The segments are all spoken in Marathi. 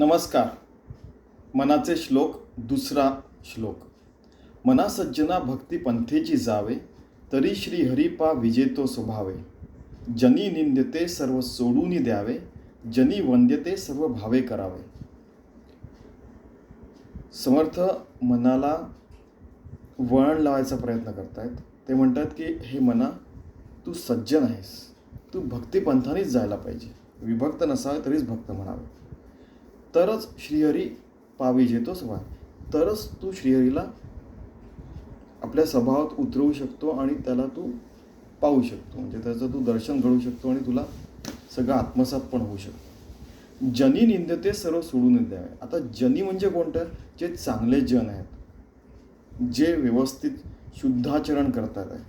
नमस्कार. मनाचे श्लोक दुसरा श्लोक. मना सज्जना भक्ती पंथेची जावे तरी श्री हरिपा विजेतो स्वभावे. जनी निंद्यते सर्व सोडूनी द्यावे जनी वंद्यते सर्व भावे करावे. समर्थ मनाला वळण लावायचा प्रयत्न करतायत. ते म्हणतात की हे मना तू सज्जन आहेस. तू भक्तिपंथानेच जायला पाहिजे. विभक्त नसावे तरीच भक्त म्हणावे. तरच श्रीहरी पावी जेतो स्वभाव तरच तू श्रीहरीला आपल्या स्वभावात उतरवू शकतो आणि त्याला तू पाहू शकतो. म्हणजे त्याचं तू दर्शन घडवू शकतो आणि तुला सगळं आत्मसात पण होऊ शकतो. जनी निंदते सर्व सोडून द्यावे. आता जनी म्हणजे कोणतं? जे चांगले जन आहेत. जे व्यवस्थित शुद्धाचरण करतात. आहे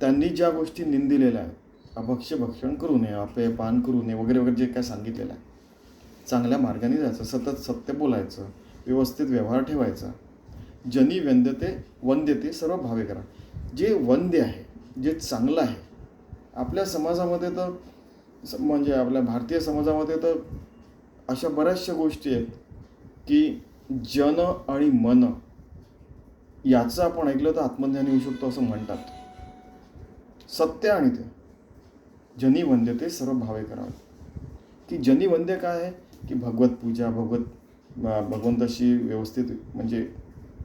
त्यांनी ज्या गोष्टी निंदिलेल्या आहेत अभक्ष्य भक्षण करू नये अपेय पान करू नये वगैरे वगैरे जे काय सांगितलेलं आहे. चांगल्या मार्गाने जायचं सतत सत्य बोलायचं व्यवस्थित व्यवहार ठेवायचा. जनी वंद्यते वंद्यते सर्व भावे करा. जे वंद्य आहे जे चांगलं आहे आपल्या समाजामध्ये तर म्हणजे आपल्या भारतीय समाजामध्ये तर अशा बऱ्याचशा गोष्टी आहेत की जन आणि मन याचं आपण ऐकलं तर आत्मज्ञान येऊ शकतो असं म्हणतात. सत्य आणि ते. जनी वंद्यते सर्व भावे करावे की जनी वंद्य काय आहे? की भगवत पूजा भगवत भगवंताशी व्यवस्थित म्हणजे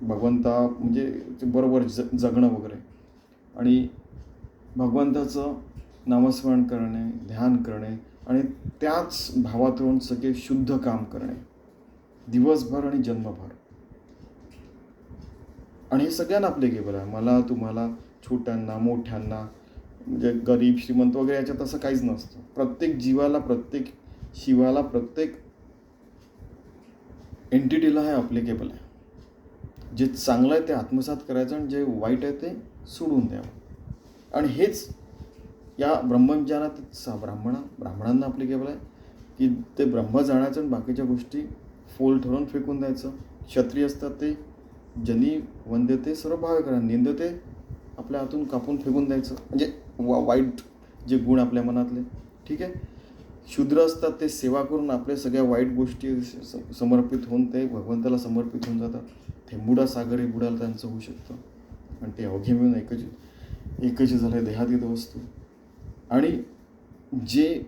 भगवंता म्हणजे ते बरोबर ज जगणं वगैरे. आणि भगवंताचं नामस्मरण करणे ध्यान करणे आणि त्याच भावातून सगळे शुद्ध काम करणे. दिवसभर आणि जन्मभर. आणि हे सगळ्यांना अप्लिकेबल आहे मला तुम्हाला छोट्यांना मोठ्यांना म्हणजे गरीब श्रीमंत वगैरे याच्यात असं काहीच नसतं. प्रत्येक जीवाला प्रत्येक शिवाला प्रत्येक एंटिटीला हे ॲप्लिकेबल आहे. जे चांगलं आहे ते आत्मसात करायचं आणि जे वाईट आहे ते सोडून द्यावं. आणि हेच या ब्रह्मज्ञानात सा ब्राह्मणा ब्राह्मणांना ॲप्लिकेबल आहे. की ते ब्रह्म जाण्याचं आणि बाकीच्या गोष्टी फोल ठरवून फेकून द्यायचं. क्षत्रिय असतात ते जनी वंद्यते सर्व भावे करा निंदते आपल्या हातून कापून फेकून द्यायचं. म्हणजे वा वाईट जे गुण आपल्या मनातले. ठीक आहे? शूद्र असतात ते सेवा करून आपल्या सगळ्या वाईट गोष्टी स- समर्पित होऊन ते भगवंताला समर्पित होऊन जातात. थेंबुडा सागरी बुडाला त्यांचं होऊ शकतं. आणि ते अवघे मिळून एकच एकच झालं देहातीत वस्तू. आणि जे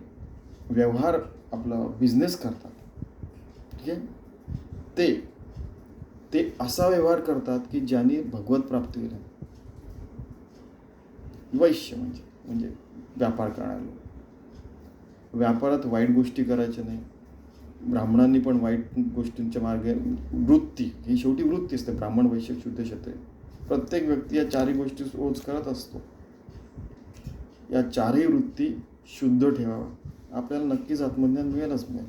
व्यवहार आपला बिझनेस करतात ठीक आहे? ते ते असा व्यवहार करतात की ज्यांनी भगवत प्राप्ती केलं वैश्य म्हणजे म्हणजे व्यापार करणारे लोक. व्यापारात वाईट गोष्टी करायच्या नाही. ब्राह्मणांनी पण वाईट गोष्टींच्या मार्गे वृत्ती ही शेवटी वृत्ती असते. ब्राह्मण वैश्य शुद्ध क्षत्रिय. प्रत्येक व्यक्ती या चारही गोष्टी रोज करत असतो. या चारही वृत्ती शुद्ध ठेवावा आपल्याला नक्कीच आत्मज्ञान मिळेलच मिळेल.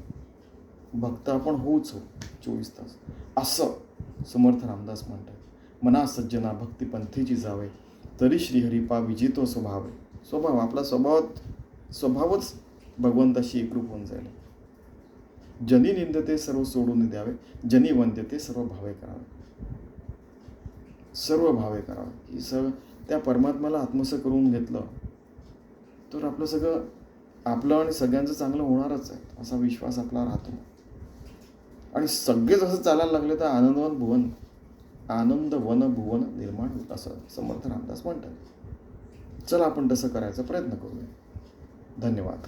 भक्त आपण होऊच हो चोवीस तास. असं समर्थ रामदास म्हणतात. मना सज्जना भक्तीपंथीची जावे तरी श्रीहरिपा विजितो स्वभाव आहे स्वभाव आपला स्वभावात स्वभावच भगवंताशी एकरूप होऊन जाईल जनी निंदते सर्व सोडून द्यावे जनी वंदते सर्व भावे करावे. सर्व भावे करावे. की सर्व त्या परमात्म्याला आत्मसं करून घेतलं तर आपलं सगळं आपलं आणि सगळ्यांचं चांगलं होणारच आहे असा विश्वास आपला राहतो. आणि सगळे जसं चालायला लागले तर आनंदवन भुवन आनंद वन भुवन निर्माण होत असं समर्थ रामदास म्हणतात. चला आपण तसं करायचा प्रयत्न करूया. धन्यवाद.